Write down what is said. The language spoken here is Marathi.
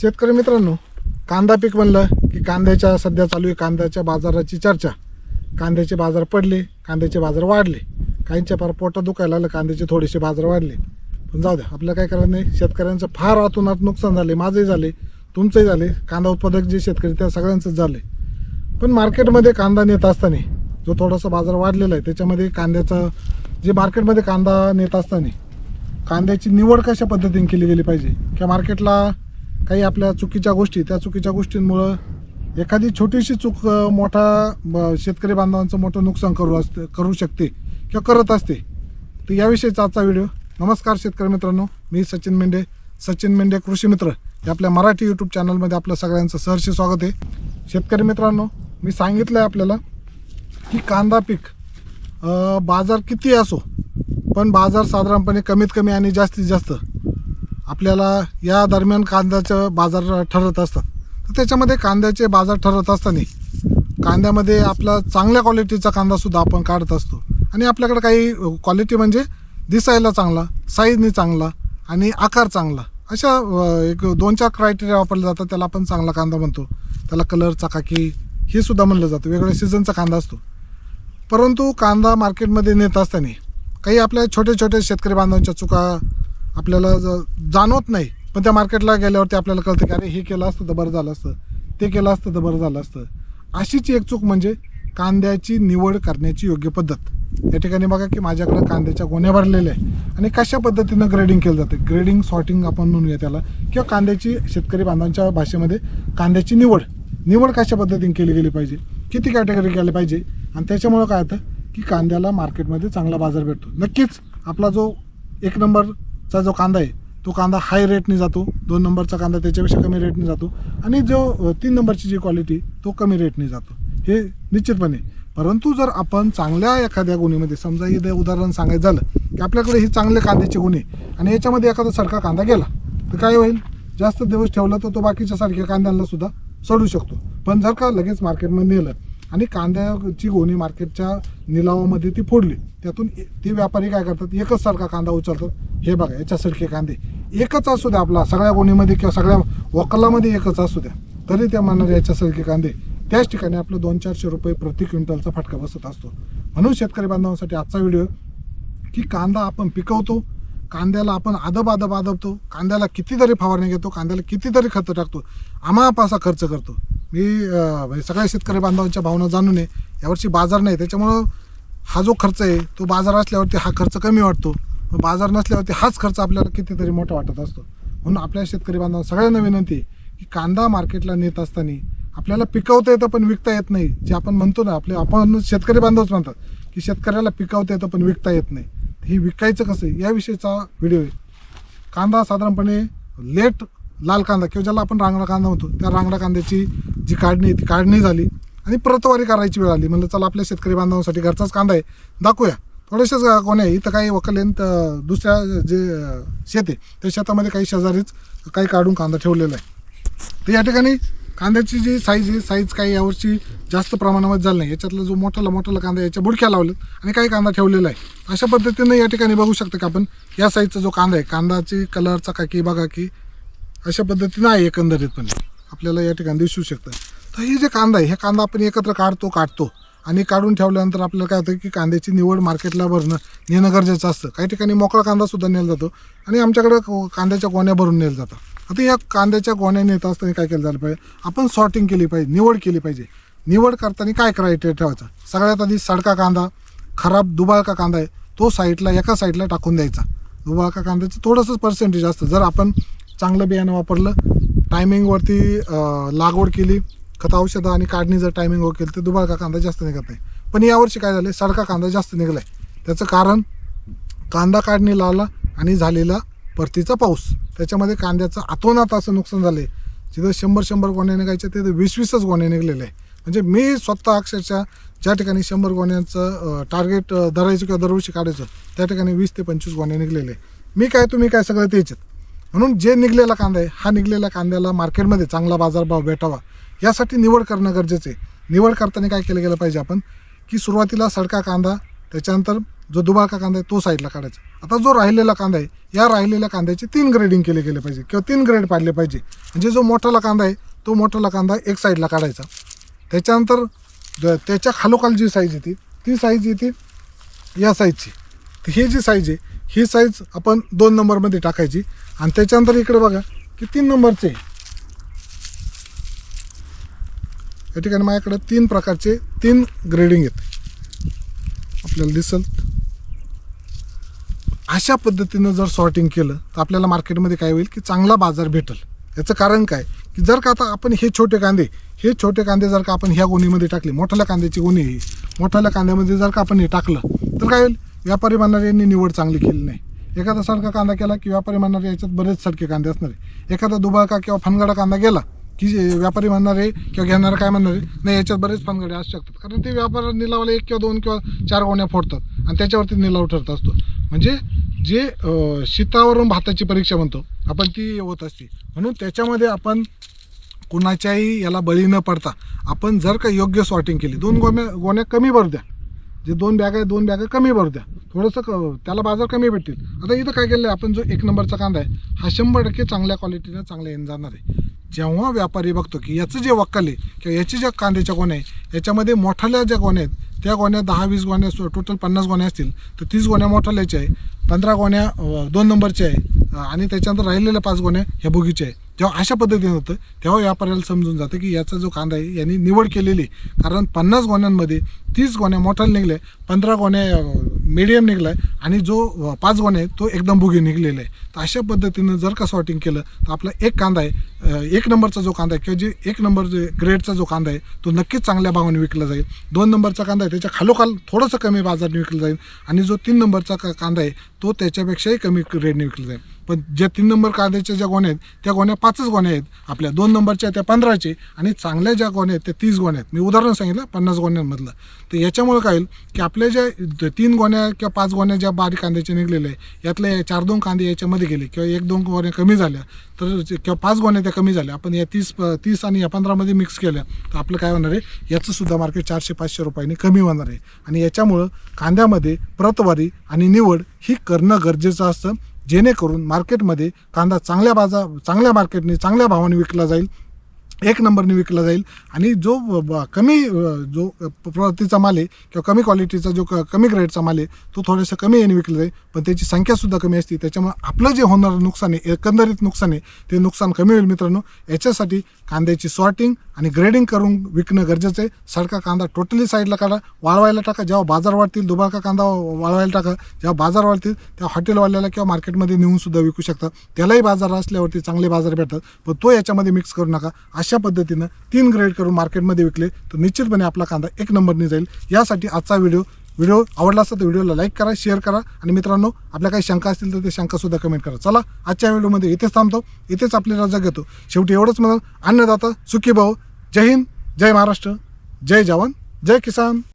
शेतकरी मित्रांनो कांदा पीक म्हणलं की कांद्याच्या सध्या चालू आहे कांद्याच्या बाजाराची चर्चा. कांद्याचे बाजार पडले कांद्याचे बाजार वाढले. काहींच्या फार पोटात दुखायला लागलं कांद्याचे थोडेसे बाजार वाढले. पण जाऊ द्या आपल्याला काय करायचं नाही? शेतकऱ्यांचं फार आतोनात नुकसान झाले माझंही झाले तुमचंही झाले कांदा उत्पादक जे शेतकरी त्या सगळ्यांचंच झाले. पण मार्केटमध्ये कांदा नेत असताना जो थोडासा बाजार वाढलेला आहे त्याच्यामध्ये कांद्याचा जे मार्केटमध्ये कांदा नेत असताना कांद्याची निवड कशा पद्धतीने केली गेली पाहिजे? किंवा मार्केटला काही आपल्या चुकीच्या गोष्टी त्या चुकीच्या गोष्टींमुळं एखादी छोटीशी चूक मोठा ब- शेतकरी बांधवांचं मोठं नुकसान करू असते करू शकते किंवा करत असते. तर याविषयीचा आजचा व्हिडिओ. नमस्कार शेतकरी मित्रांनो. मी सचिन मेंढे. सचिन मेंढे कृषी मित्र. हे आपल्या मराठी यूट्यूब चॅनलमध्ये आपलं सगळ्यांचं सहर्ष स्वागत आहे. शेतकरी मित्रांनो मी सांगितलं आहे आपल्याला की कांदा पीक बाजार किती असो पण बाजार साधारणपणे कमीत कमी आणि जास्तीत जास्त आपल्याला या दरम्यान कांद्याचं बाजार ठरत असतात. तर त्याच्यामध्ये कांद्याचे बाजार ठरत असताना कांद्यामध्ये आपला चांगल्या क्वालिटीचा कांदासुद्धा आपण काढत असतो. आणि आपल्याकडे काही क्वालिटी म्हणजे दिसायला चांगला साईजनी चांगला आणि आकार चांगला अशा एक दोन चार क्रायटेरिया वापरले जातात. त्याला आपण चांगला कांदा म्हणतो. त्याला कलर चकाकी हे सुद्धा म्हणलं जातं. वेगळ्या सीझनचा कांदा असतो. परंतु कांदा मार्केटमध्ये नेत असताना काही आपल्या छोटे छोटे शेतकरी बांधवांच्या चुका आपल्याला जाणवत नाही. पण त्या मार्केटला गेल्यावरती आपल्याला कळतं की अरे हे केलं असतं तर बरं झालं असतं. ते केलं असतं तर बरं झालं असतं. अशीच एक चूक म्हणजे कांद्याची निवड करण्याची योग्य पद्धत. या ठिकाणी बघा की माझ्याकडे कांद्याच्या गोण्या भरलेल्या आहे आणि कशा पद्धतीनं ग्रेडिंग केलं जातं? ग्रेडिंग सॉर्टिंग आपण म्हणूया त्याला. किंवा कांद्याची शेतकरी बांधवांच्या भाषेमध्ये कांद्याची निवड. निवड कशा पद्धतीने केली गेली पाहिजे? किती कॅटेगरी केली पाहिजे? आणि त्याच्यामुळं काय होतं की कांद्याला मार्केटमध्ये चांगला बाजार भेटतो. नक्कीच आपला जो एक नंबर चा जो कांदा आहे तो कांदा हाय रेटने जातो. दोन नंबरचा कांदा त्याच्यापेक्षा कमी रेटने जातो. आणि जो तीन नंबरची जी क्वालिटी तो कमी रेटने जातो. हे निश्चितपणे. परंतु जर आपण चांगल्या एखाद्या गुन्हेमध्ये समजा इथे उदाहरण सांगायचं झालं की आपल्याकडे ही चांगले कांद्याचे गुन्हे आणि याच्यामध्ये एखादा सारखा कांदा गेला तर काय होईल? जास्त दिवस ठेवला तर तो बाकीच्या सारख्या कांद्यांना सुद्धा सोडू शकतो. पण जर का लगेच मार्केटमध्ये नेलं आणि कांद्याची गोणी मार्केटच्या निलावामध्ये ती फोडली. त्यातून ते व्यापारी काय करतात? एकच सारखा कांदा उचलतात. हे बघा याच्यासारखे कांदे. एकच असू द्या आपला सगळ्या गोणीमध्ये किंवा सगळ्या वकलामध्ये एकच असू द्या. तरी त्या म्हणणार याच्यासारखे कांदे. त्याच ठिकाणी आपलं दोन चारशे रुपये प्रति क्विंटलचा फटका बसत असतो. म्हणून शेतकरी बांधवांसाठी आजचा व्हिडिओ की कांदा आपण पिकवतो कांद्याला आपण आदब आदब आदबतो कांद्याला कितीतरी फवारणी घेतो कांद्याला कितीतरी खतं टाकतो आमापासा खर्च करतो. मी म्हणजे सगळ्या शेतकरी बांधवांच्या भावना जाणून आहे. यावर्षी बाजार नाही त्याच्यामुळं हा जो खर्च आहे तो बाजार असल्यावरती हा खर्च कमी वाटतो. बाजार नसल्यावरती हाच खर्च आपल्याला कितीतरी मोठा वाटत असतो. म्हणून आपल्या शेतकरी बांधवांना सगळ्यांना विनंती आहे की कांदा मार्केटला नेत असताना आपल्याला पिकवता येतं पण विकता येत नाही. जे आपण म्हणतो ना आपले आपण शेतकरी बांधवच म्हणतात की शेतकऱ्याला पिकवता येतं पण विकता येत नाही. हे विकायचं कसं आहे? याविषयीचा व्हिडिओ आहे. कांदा साधारणपणे लेट लाल कांदा किंवा ज्याला आपण रांगडा कांदा म्हणतो त्या रांगडा कांद्याची जी काढणी ती काढणी झाली आणि प्रतवारी करायची वेळ आली. म्हणलं चला आपल्या शेतकरी बांधवांसाठी घरचाच कांदा आहे. दाखवूया. थोडेसेच कोणी आहे इथं काही वकलेन तर दुसऱ्या जे शेत आहे त्या शेतामध्ये काही शेजारीच काही काढून कांदा ठेवलेला आहे. तर या ठिकाणी कांद्याची जी साईज आहे साईज काही यावर्षी जास्त प्रमाणामध्ये झालं नाही. याच्यातला जो मोठाला मोठाला कांदा याच्या बुडक्या लावलेत आणि काही कांदा ठेवलेला आहे. अशा पद्धतीने या ठिकाणी बघू शकतो का आपण या साईजचा जो कांदा आहे कांदाची कलरचा काकी बघा की अशा पद्धतीनं आहे एकंदरीतपणे. आपल्याला या ठिकाणी दिसू शकतं तर हे जे कांदा आहे हे कांदा आपण एकत्र काढतो काढतो. आणि काढून ठेवल्यानंतर आपल्याला काय होतं की कांद्याची निवड मार्केटला भरणं नेणं गरजेचं असतं. काही ठिकाणी मोकळा कांदासुद्धा नेला जातो आणि आमच्याकडं को- कांद्याच्या गोण्या भरून नेलं जातं आता या कांद्याच्या गोण्या नेत असताना काय केलं झालं पाहिजे? आपण सॉर्टिंग केली पाहिजे निवड केली पाहिजे. निवड करताना काय क्रायटेरिया ठेवायचा? सगळ्यात आधी सडका कांदा खराब दुबाळका कांदा आहे तो साईडला एका साईडला टाकून द्यायचा. दुबाळका कांद्याचं थोडंसंच पर्सेंटेज असतं. जर आपण चांगलं बियाणं वापरलं टायमिंगवरती लागवड केली. खत औषधं आणि काढणी जर टायमिंगवर केली तर दुबारका कांदा जास्त निघत नाही. पण यावर्षी काय झालं सडका कांदा जास्त निघाला आहे त्याचं कारण कांदा काढणी लावला आणि झालेला परतीचा पाऊस. त्याच्यामध्ये कांद्याचं आतोनात असं नुकसान झालं आहे जिथं शंभर शंभर गोण्या निघायच्या तिथं वीस वीसच गोण्या निघलेले आहे म्हणजे मी स्वतः अक्षरशः ज्या ठिकाणी शंभर गोण्यांचं टार्गेट धरायचं किंवा दरवर्षी काढायचं त्या ठिकाणी वीस ते पंचवीस गोण्या निघलेले आहे मी काय तुम्ही काय सगळं तेच म्हणून जे निघलेला कांदा आहे हा निघलेल्या कांद्याला मार्केटमध्ये चांगला बाजारभाव भेटावा. यासाठी निवड करणं गरजेचं आहे. निवड करताना काय केलं गेलं पाहिजे आपण? की सुरुवातीला सडका कांदा त्याच्यानंतर जो दुबाळका कांदा आहे तो साईडला काढायचा. आता जो राहिलेला कांदा आहे या राहिलेल्या कांद्याचे तीन ग्रेडिंग केले गेले पाहिजे किंवा तीन ग्रेड पाडले पाहिजे. म्हणजे जो मोठाला कांदा आहे तो मोठाला कांदा एक साईडला काढायचा. त्याच्यानंतर त्याच्या खालोखाल जी साईज येते ती साईज येते या साईजची हे ही जी साईज आहे ही साईज आपण दोन नंबरमध्ये टाकायची. आणि त्याच्यानंतर इकडे बघा की तीन नंबरचे? या ठिकाणी माझ्याकडे तीन प्रकारचे तीन ग्रेडिंग आहेत आपल्याला दिसल. अशा पद्धतीनं जर सॉर्टिंग केलं तर आपल्याला मार्केटमध्ये काय होईल की चांगला बाजार भेटेल. याचं कारण काय? की जर का आता आपण हे छोटे कांदे हे छोटे कांदे जर का आपण ह्या गोणीमध्ये टाकले मोठ्याला कांद्याची गोणी आहे मोठ्याल्या कांद्यामध्ये जर का आपण हे टाकलं तर काय होईल? व्यापारी म्हणणार यांनी निवड चांगली केली नाही. एखादा सडका कांदा केला की व्यापारी म्हणणार याच्यात बरेच सडके कांदे असणार आहे. एखादा दुबाळका किंवा फनगडा कांदा गेला की जे व्यापारी म्हणणार आहे किंवा घेणारा काय म्हणणार आहे नाही याच्यात बरेच फनगडे असू शकतात. कारण ते व्यापार निलावाला एक किंवा दोन किंवा चार गोण्या फोडतात आणि त्याच्यावरती निलाव ठरत असतो. म्हणजे जे शीतावरून भाताची परीक्षा म्हणतो आपण ती होत असते. म्हणून त्याच्यामध्ये आपण कुणाच्याही याला बळी न पडता आपण जर का योग्य सॉर्टिंग केली दोन गोण्या गोण्या कमी भरू द्या. जे दोन बॅग आहे दोन बॅग कमी भरू द्या. थोडंसं क त्याला बाजार कमी भेटतील. आता इथं काय केलं आहे आपण जो एक नंबरचा कांदा आहे हा शंभर टक्के चांगल्या क्वालिटीनं चांगला येऊन जाणार आहे. जेव्हा व्यापारी बघतो की याचं जे वक्कल आहे किंवा याची ज्या कांद्याच्या गोण्या आहे याच्यामध्ये मोठाल्या ज्या गोण्या आहेत त्या गोण्या दहा वीस गोण्या टोटल पन्नास गोण्या असतील तर तीस गोण्या मोठाल्याच्या आहे पंधरा गोण्या दोन नंबरच्या आहे आणि त्याच्यानंतर राहिलेल्या पाच गोण्या ह्या बोगीच्या आहे. जेव्हा अशा पद्धतीने होतं. तेव्हा व्यापाऱ्याला समजून जातं की याचा जो कांदा आहे यांनी निवड केलेली आहे. कारण पन्नास गोण्यांमध्ये तीस गोण्या मोठाल्या निघल्या पंधरा गोण्या मिडियम निघला आहे आणि जो पाच गोण्या आहे तो एकदम भुगी निघलेला आहे तर अशा पद्धतीनं जर का सॉर्टिंग केलं तर आपला एक कांदा आहे एक नंबरचा जो कांदा आहे किंवा जे एक नंबर जे ग्रेडचा जो कांदा आहे तो नक्कीच चांगल्या भावाने विकला जाईल. दोन नंबरचा कांदा आहे त्याच्या खालोखाल थोडंसं कमी बाजाराने विकला जाईल आणि जो तीन नंबरचा का- कांदा आहे तो त्याच्यापेक्षाही कमी रेटने विकला जाईल. पण ज्या तीन नंबर कांद्याच्या ज्या गोण्या आहेत त्या गोण्या पाचच गोण्या आहेत. आपल्या दोन नंबरच्या त्या पंधराचे. आणि चांगल्या ज्या गोण्या आहेत त्या तीस गोण्या आहेत. मी उदाहरण सांगितलं पन्नास गोण्यांमधलं. तर याच्यामुळे काय होईल की आपल्या ज्या तीन गोण्या किंवा पाच गोण्या ज्या बारीक कांद्याच्या निघलेल्या आहे यातल्या चार दोन कांदे याच्यामध्ये गेले किंवा एक दोन गोण्या कमी झाल्या तर जे- किंवा पाच गोण्या त्या कमी झाल्या. आपण या तीस प- तीस आणि या पंधरामध्ये मिक्स केल्या तर आपलं काय होणार आहे? याचं सुद्धा मार्केट चारशे पाचशे रुपयांनी कमी होणार आहे. आणि याच्यामुळं कांद्यामध्ये प्रतवारी आणि निवड ही करणं गरजेचं असतं. जेणेकरून मार्केटमध्ये कांदा चांगल्या बाजार चांगल्या मार्केटने चांगल्या भावाने विकला जाईल. एक नंबरने विकला जाईल. आणि जो ब- कमी जो प्रवृत्तीचा प्रतीचा माल आहे किंवा कमी क्वालिटीचा जो क- कमी ग्रेडचा माल आहे तो थोडंसं कमी याने विकला जाईल. पण त्याची संख्यासुद्धा कमी असते. त्याच्यामुळे आपलं जे होणारं नुकसान आहे एकंदरीत नुकसान आहे ते नुकसान कमी होईल मित्रांनो. याच्यासाठी कांद्याची सॉर्टिंग आणि ग्रेडिंग करून विकणं गरजेचं आहे. सडका कांदा टोटली साईडला काढा वाळवायला टाका. जेव्हा बाजार वाढतील दुबाळका कांदा वाळवायला टाका. जेव्हा बाजार वाढतील तेव्हा हॉटेलवाल्याला किंवा मार्केटमध्ये नेऊन सुद्धा विकू शकतात त्यालाही बाजार असल्यावरती चांगले बाजार भेटतात. पण तो याच्यामध्ये मिक्स करू नका. अशी अशा पद्धतीनं तीन ग्रेड करून मार्केटमध्ये विकले तर निश्चितपणे आपला कांदा एक नंबरने जाईल. यासाठी आजचा व्हिडिओ व्हिडिओ आवडला असता तर व्हिडिओला लाईक करा शेअर करा. आणि मित्रांनो आपल्या काही शंका असतील तर ते शंकासुद्धा कमेंट करा. चला आजच्या व्हिडिओमध्ये इथेच थांबतो. इथेच आपली रजा घेतो. शेवटी एवढंच म्हणून अन्नदाता सुखी भाऊ. जय हिंद जय महाराष्ट्र जय जवान जय किसान.